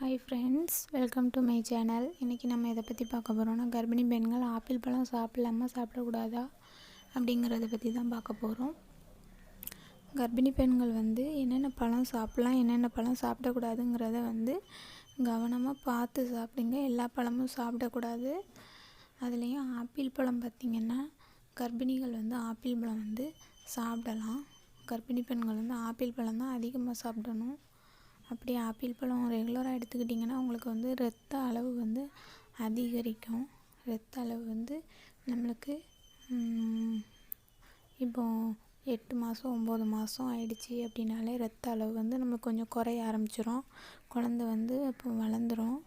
Hi friends welcome to my channel இன்றைக்கி நம்ம இதை பற்றி பார்க்க போகிறோம்னா கர்ப்பிணி பெண்கள் ஆப்பிள் பழம் சாப்பிடலாமா சாப்பிடக்கூடாதா அப்படிங்கிறத பற்றி தான் பார்க்க போகிறோம் கர்ப்பிணி பெண்கள் வந்து என்னென்ன பழம் சாப்பிட்லாம் என்னென்ன பழம் சாப்பிடக்கூடாதுங்கிறத வந்து கவனமாக பார்த்து சாப்பிடுங்க. எல்லா பழமும் சாப்பிடக்கூடாது. அதுலேயும் ஆப்பிள் பழம் பார்த்திங்கன்னா கர்ப்பிணிகள் வந்து ஆப்பிள் பழம் வந்து சாப்பிடலாம். கர்ப்பிணி பெண்கள் வந்து ஆப்பிள் பழம் தான் அதிகமாக சாப்பிடணும். அப்படி ஆப்பிள் பழம் ரெகுலராக எடுத்துக்கிட்டிங்கன்னா உங்களுக்கு வந்து ரத்த அளவு வந்து அதிகரிக்கும். ரத்த அளவு வந்து நம்மளுக்கு இப்போ எட்டு மாதம் ஒம்பது மாதம் ஆயிடுச்சு அப்படின்னாலே ரத்த அளவு வந்து நம்மளுக்கு கொஞ்சம் குறைய ஆரம்பிச்சிரும். குழந்த வந்து இப்போ வளர்ந்துரும்.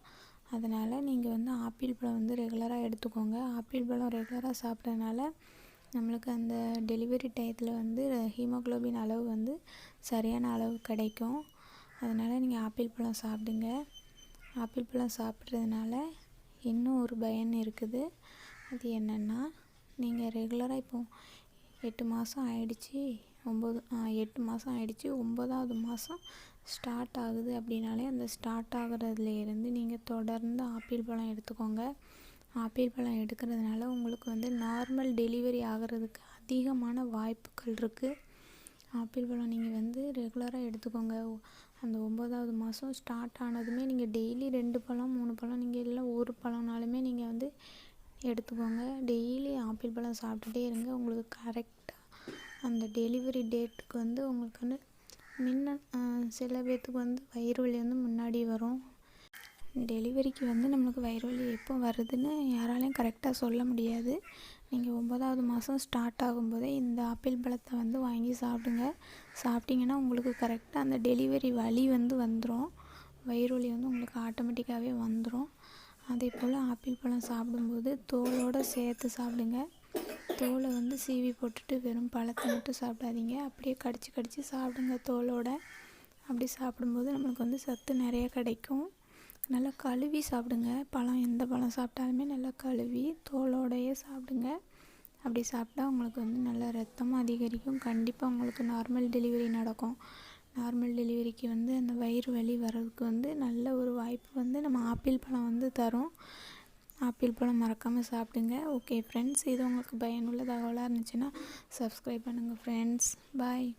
அதனால் நீங்கள் வந்து ஆப்பிள் பழம் வந்து ரெகுலராக எடுத்துக்கோங்க. ஆப்பிள் பழம் ரெகுலராக சாப்பிட்றதுனால நம்மளுக்கு அந்த டெலிவரி டயத்தில் வந்து ஹீமோக்ளோபின் அளவு வந்து சரியான அளவு கிடைக்கும். அதனால் நீங்கள் ஆப்பிள் பழம் சாப்பிடுங்க. ஆப்பிள் பழம் சாப்பிட்றதுனால இன்னும் ஒரு பயன் இருக்குது. அது என்னென்னா நீங்கள் ரெகுலராக இப்போ எட்டு மாதம் ஆயிடுச்சு ஒம்பது எட்டு மாதம் ஆயிடுச்சு ஒம்பதாவது மாதம் ஸ்டார்ட் ஆகுது அப்படின்னாலே அந்த ஸ்டார்ட் ஆகுறதுலேருந்து நீங்கள் தொடர்ந்து ஆப்பிள் பழம் எடுத்துக்கோங்க. ஆப்பிள் பழம் எடுக்கிறதுனால உங்களுக்கு வந்து நார்மல் டெலிவரி ஆகிறதுக்கு அதிகமான வாய்ப்புகள் இருக்குது ஆப்பிள் பழம் நீங்கள் வந்து ரெகுலராக எடுத்துக்கோங்க. அந்த ஒம்பதாவது மாதம் ஸ்டார்ட் ஆனதுமே நீங்கள் டெய்லி ரெண்டு பழம் மூணு பழம் நீங்கள் இல்லை ஒரு பழம்னாலுமே நீங்கள் வந்து எடுத்துக்கோங்க. டெய்லி ஆப்பிள் பழம் சாப்பிட்டுட்டே இருங்க. உங்களுக்கு கரெக்டாக அந்த டெலிவரி டேட்டுக்கு வந்து உங்களுக்கு வந்து முன்ன சில பேர்த்துக்கு வந்து வயிறு வலி வந்து முன்னாடி வரும். டெலிவரிக்கு வந்து நம்மளுக்கு வயிறு வலி எப்போ வருதுன்னு யாராலையும் கரெக்டாக சொல்ல முடியாது. நீங்கள் ஒம்பதாவது மாதம் ஸ்டார்ட் ஆகும்போதே இந்த ஆப்பிள் பழத்தை வந்து வாங்கி சாப்பிடுங்க. சாப்பிட்டிங்கன்னா உங்களுக்கு கரெக்டாக அந்த டெலிவரி வலி வந்து வந்துடும் வயிறு வலி வந்து உங்களுக்கு ஆட்டோமேட்டிக்காகவே வந்துடும் அதே போல் ஆப்பிள் பழம் சாப்பிடும்போது தோலோடு சேர்த்து சாப்பிடுங்க. தோலை வந்து சீவி போட்டுட்டு வெறும் பழத்தை மட்டும் சாப்பிடாதீங்க. அப்படியே கடிச்சு கடிச்சு சாப்பிடுங்க தோலோடு. அப்படி சாப்பிடும்போது நம்மளுக்கு வந்து சத்து நிறைய கிடைக்கும். நல்லா கழுவி சாப்பிடுங்க. பழம் எந்த பழம் சாப்பிட்டாலுமே நல்லா கழுவி தோலோடையே சாப்பிடுங்க. அப்படி சாப்பிட்டா உங்களுக்கு வந்து நல்லா ரத்தமும் அதிகரிக்கும். கண்டிப்பாக உங்களுக்கு நார்மல் டெலிவரி நடக்கும். நார்மல் டெலிவரிக்கு வந்து அந்த வயிறு வலி வர்றதுக்கு வந்து நல்ல ஒரு வாய்ப்பு வந்து நம்ம ஆப்பிள் பழம் வந்து தரும். ஆப்பிள் பழம் மறக்காமல் சாப்பிடுங்க. ஓகே ஃப்ரெண்ட்ஸ் இது உங்களுக்கு பயனுள்ள தகவலாக இருந்துச்சுன்னா சப்ஸ்கிரைப் பண்ணுங்கள் ஃப்ரெண்ட்ஸ் பாய்